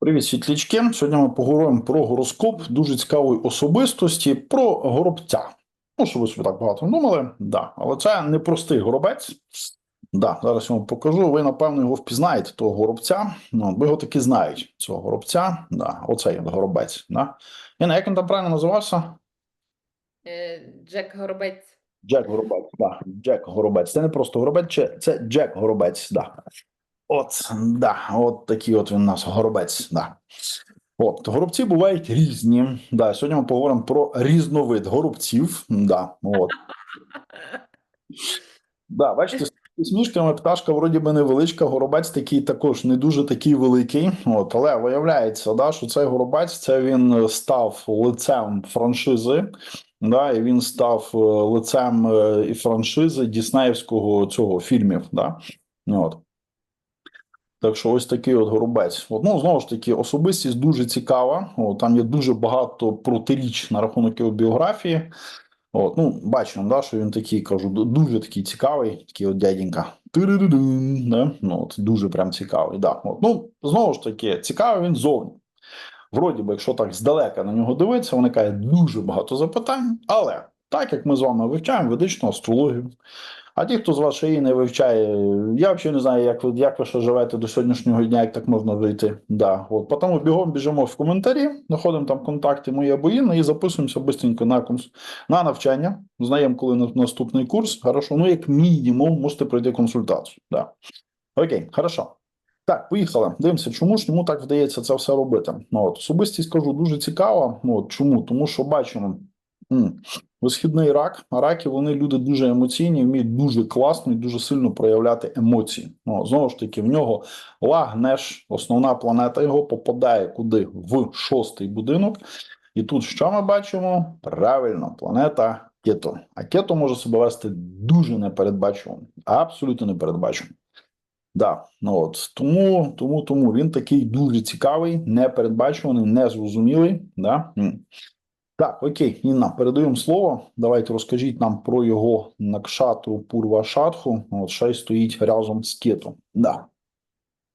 Привіт, світлячки. Сьогодні ми поговоримо про гороскоп дуже цікавої особистості, про горобця. Ну, що ви собі так багато думали, да. але це не простий горобець. Да, зараз я вам покажу. Ви, напевно, його впізнаєте, того горобця. Ну, ви його таки знають, цього горобця. Да, оцей горобець. Да. Інна, як він там правильно називався? Е, Джек Горобець. Джек Горобець, да. Джек Горобець. Це не просто горобець, це- це Джек Горобець, да. От, да, от такий от він у нас горобець, да. От, горобці бувають різні. Да, сьогодні ми поговоримо про різновид горобців. Да, от. Да, бачите, з смішками пташка вроді би невеличка, горобець такий також не дуже такий великий. От, але виявляється, да, що цей горобець це він став лицем франшизи. Да, і він став е, лицем е, і франшизи Діснеївського цього фільмів. Да? От. Так що ось такий от горобець. От, ну, знову ж таки, особистість дуже цікава. От, там є дуже багато протиріч на рахунок його біографії. От, ну, бачимо, да, що він такий, кажу, дуже такий цікавий, такий от дяденька. Да? ну, от, дуже прям цікавий. Да. От, ну, знову ж таки, цікавий він зовні. Вроді би, якщо так здалека на нього дивитися, виникає дуже багато запитань, але так як ми з вами вивчаємо ведичну астрологію, а ті, хто з її не вивчає, я взагалі не знаю, як ви, як ви ще живете до сьогоднішнього дня, як так можна жити. Да, от, тому бігом біжимо в коментарі, знаходимо там контакти мої або і записуємося быстренько на, конс... на навчання. Знаємо, коли на- наступний курс. Хорошо, ну як мінімум можете пройти консультацію. Да. Окей, хорошо. Так, поїхали. Дивимося, чому ж йому так вдається це все робити. Ну, от, особистість кажу, дуже цікава. Ну, от, чому? Тому що бачимо. М, Висхідний рак, раки вони люди дуже емоційні, вміють дуже класно і дуже сильно проявляти емоції. Ну, знову ж таки, в нього Лагнеш, основна планета його попадає куди? В шостий будинок. І тут що ми бачимо? Правильно, планета Кето. А Кето може себе вести дуже непередбачувано, абсолютно непередбачувано. Да, ну от тому, тому, тому він такий дуже цікавий, непередбачуваний, незрозумілий. Да? Так, окей, Інна, передаємо слово. Давайте розкажіть нам про його накшатру Пурва Шатху. От ще й стоїть разом з кетом. Да.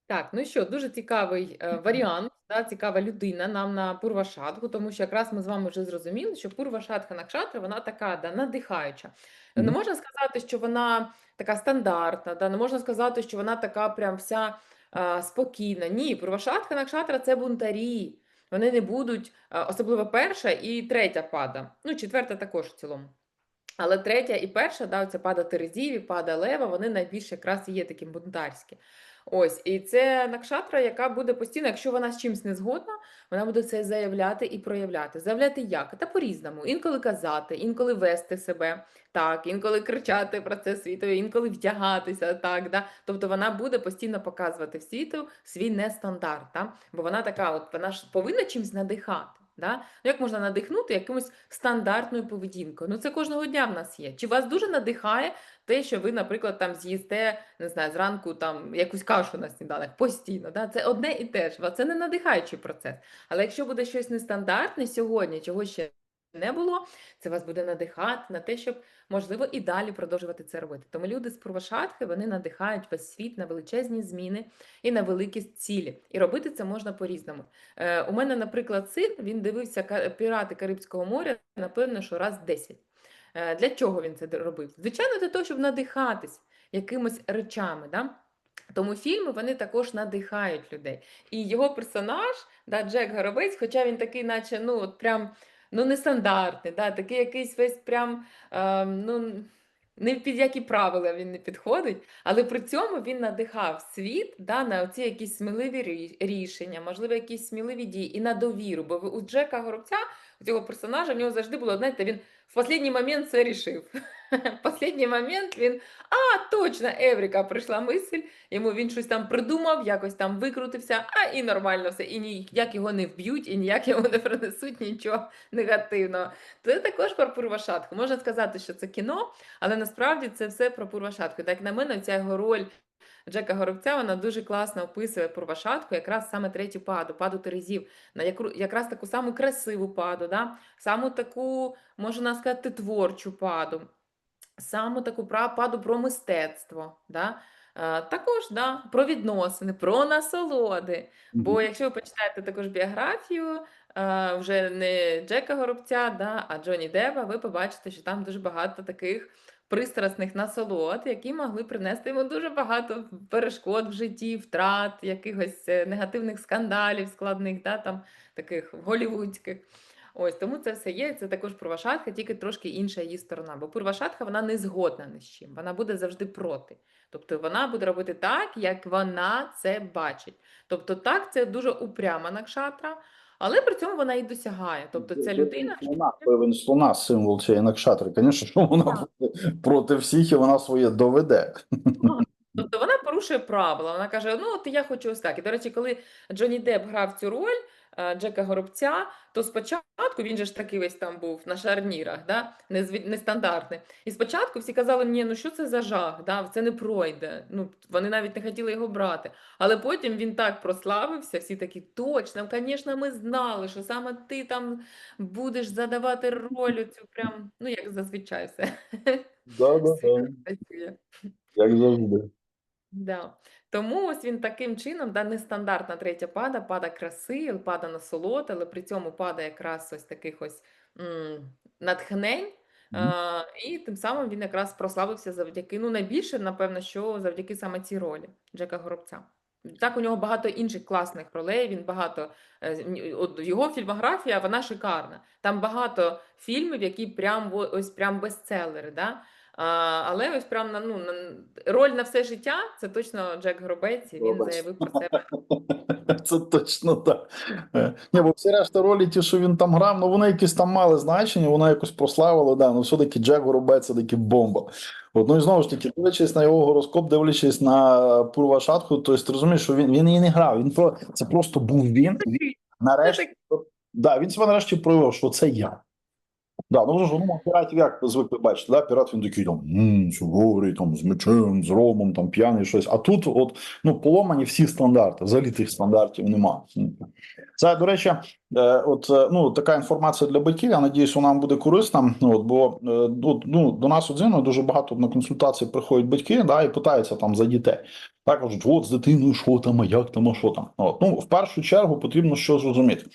Так, ну що, дуже цікавий е, варіант, да, цікава людина нам на Пурвашадху, тому що якраз ми з вами вже зрозуміли, що Пурвашадха Накшатра, вона така, да, надихаюча. Не можна сказати, що вона така стандартна, да, не можна сказати, що вона така прям вся а, спокійна. Ні, Пурвашадха Накшатра це бунтарі. Вони не будуть, особливо перша і третя пада. Ну, четверта також в цілому. Але третя і перша, да, це пада Терезіві, пада Лева, вони найбільше якраз є таким бунтарські. Ось, і це накшатра, яка буде постійно, якщо вона з чимось не згодна, вона буде це заявляти і проявляти. Заявляти як? Та по-різному. Інколи казати, інколи вести себе так, інколи кричати про це світові, інколи вдягатися так. Да? Тобто вона буде постійно показувати в світу свій нестандарт. Да? Бо вона така, от вона ж повинна чимось надихати. Да? Ну, як можна надихнути якимось стандартною поведінкою? Ну, це кожного дня в нас є. Чи вас дуже надихає те, що ви, наприклад, там з'їсте, не знаю, зранку там якусь кашу на сніданок постійно. Да? Це одне і те ж. Це не надихаючий процес. Але якщо буде щось нестандартне сьогодні, чого ще не було, це вас буде надихати на те, щоб можливо і далі продовжувати це робити. Тому люди з Пурвашатхи вони надихають весь світ на величезні зміни і на великі цілі. І робити це можна по-різному. Е, у мене, наприклад, син він дивився пірати Карибського моря, напевно, що раз 10. Е, Для чого він це робив? Звичайно, для того, щоб надихатись якимись речами. Да? Тому фільми вони також надихають людей. І його персонаж, да, Джек Горобець, хоча він такий, наче ну, от прям ну, нестандартний, да, такий якийсь весь прям е, ну, не під які правила він не підходить, але при цьому він надихав світ да, на оці якісь сміливі рішення, можливо, якісь сміливі дії і на довіру. Бо у Джека Горобця, у цього персонажа, в нього завжди було, знаєте, він в останній момент все рішив. В останній момент він, а, точно, Еврика прийшла мисль, йому він щось там придумав, якось там викрутився, а і нормально все, і ніяк його не вб'ють, і ніяк йому не принесуть нічого негативного. Це також про Пурвашатху. Можна сказати, що це кіно, але насправді це все про Пурвашатху. Так, на мене, ця його роль Джека Горобця вона дуже класно описує Пурвашатху, якраз саме третю паду, паду Терезів, на яку, якраз таку саму красиву паду, да? саму таку, можна сказати, творчу паду, саму таку паду про мистецтво. Да? Е, також да, про відносини, про насолоди. Бо якщо ви почитаєте також біографію е, вже не Джека Горобця, да, а Джонні Деппа, ви побачите, що там дуже багато таких пристрасних насолод, які могли принести йому дуже багато перешкод в житті, втрат, якихось е, негативних скандалів складних, да, там, таких голівудських. Ось тому це все є. Це також Пурвашатха, тільки трошки інша її сторона. Бо Пурвашатха вона не згодна ні з чим, вона буде завжди проти. Тобто вона буде робити так, як вона це бачить. Тобто, так, це дуже упряма накшатра, але при цьому вона і досягає. Тобто, ця людина. Певен слона, символ цієї накшатри. Звісно, що вона проти всіх і вона своє доведе. Тобто вона порушує правила. Вона каже: ну, от я хочу ось так. І, до речі, коли Джонні Деп грав цю роль Джека Горобця, то спочатку він же ж такий весь там був на шарнірах, да? нестандартний. І спочатку всі казали, ні, ну що це за жах, да? це не пройде. Ну, вони навіть не хотіли його брати. Але потім він так прославився, всі такі, точно, звісно, ми знали, що саме ти там будеш задавати роль цю прям, ну, як зазвичай все. Да-да-да. Як завжди. Да. Тому ось він таким чином, да, нестандартна третя пада, пада краси, пада насолод, але при цьому пада якраз ось таких ось м, натхнень. Мгм. А, і тим самим він якраз прославився завдяки, ну найбільше, напевно, що завдяки саме цій ролі Джека Горобця. Так, у нього багато інших класних ролей. Він багато е, з- ні- от його фільмографія, вона шикарна. Там багато фільмів, які прям во- ось прям бестселери. Да? А, але ось прям на ну на роль на все життя це точно Джек Горобець. І він Горобець. заявив про себе. Це точно так. Е, Ні, бо всі решта ролі, ті, що він там грав, ну вони якісь там мали значення, воно якось прославило, да, ну все-таки Джек Горобець це таки бомба. От, ну і знову ж таки, дивлячись на його гороскоп, дивлячись на Пурва Шатху, то ти розумієш, що він, він її не грав. Він про це просто був він. він нарешті, да, він себе нарешті проявив, що це я. Да, ну ж ну, піратів як звикли бачити, да? пірат він такий там суворий, там з мечем, з ромом, там п'яний щось. А тут, от, ну, поломані всі стандарти, взагалі тих стандартів нема. Це, до речі, е, от е, ну така інформація для батьків. Я надіюсь, вона буде корисна. Ну, От, бо е, ну, до нас Зіною дуже багато на консультації приходять батьки, да, і питаються там за дітей. Так кажуть, от з дитиною, що там, а як там, а що там. От, ну, в першу чергу потрібно що зрозуміти.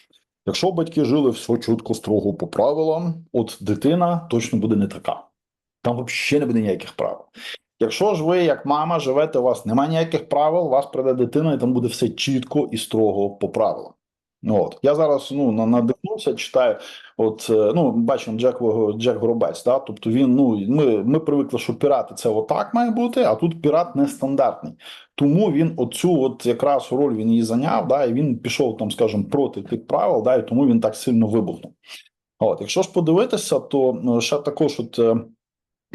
Якщо батьки жили все чітко, строго по правилам, от дитина точно буде не така. Там взагалі не буде ніяких правил. Якщо ж ви, як мама, живете, у вас немає ніяких правил, у вас прийде дитина, і там буде все чітко і строго по правилам. Ну, От. Я зараз ну, надихнувся, читаю, от, е, ну, бачимо Джек, Джек Горобець, да? тобто він, ну, ми, ми привикли, що пірати це отак має бути, а тут пірат нестандартний. Тому він оцю от якраз роль він її зайняв, да, і він пішов там, скажімо, проти тих правил, да, і тому він так сильно вибухнув. От, якщо ж подивитися, то ну, ще також от. е,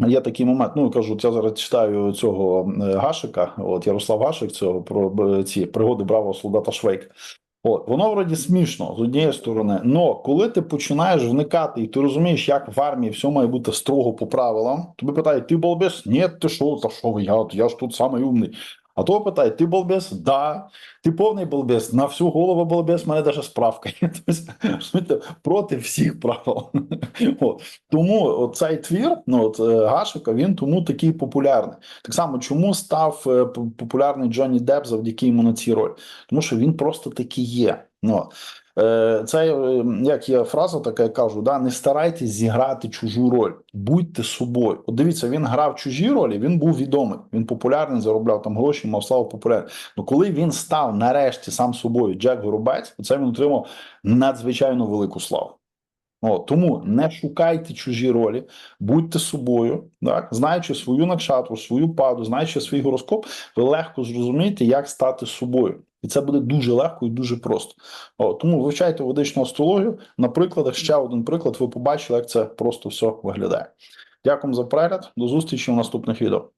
Є такий момент, ну кажу, я зараз читаю цього е, Гашика, от Ярослав Гашик, цього про е, ці пригоди бравого солдата Швейка. От воно вроді смішно з однієї сторони, але коли ти починаєш вникати і ти розумієш, як в армії все має бути строго по правилам, тобі питають, ти балбес? Ні, ти що, та що я, я ж тут самий умний. А то питає, ти балбес? Да. Ти повний балбес, на всю голову балбес, в мене навіть справка є. Тобто, проти всіх правил. От. Тому цей твір, ну от е, Гашика, він тому такий популярний. Так само, чому став е, популярний Джонні Депп завдяки йому на цій ролі? Тому що він просто такий є. Ну, це е, як є фраза, така я кажу: да, не старайтесь зіграти чужу роль, будьте собою. От дивіться, він грав чужі ролі, він був відомий, він популярний, заробляв там гроші, мав славу популярний. Ну коли він став нарешті сам собою Джек Горобець, це він отримав надзвичайно велику славу. О, тому не шукайте чужі ролі, будьте собою, так знаючи свою накшатру, свою паду, знаючи свій гороскоп, ви легко зрозумієте, як стати собою, і це буде дуже легко і дуже просто. О, тому вивчайте ведичну астрологію. На прикладах ще один приклад. Ви побачили, як це просто все виглядає. Дякую за перегляд. До зустрічі в наступних відео.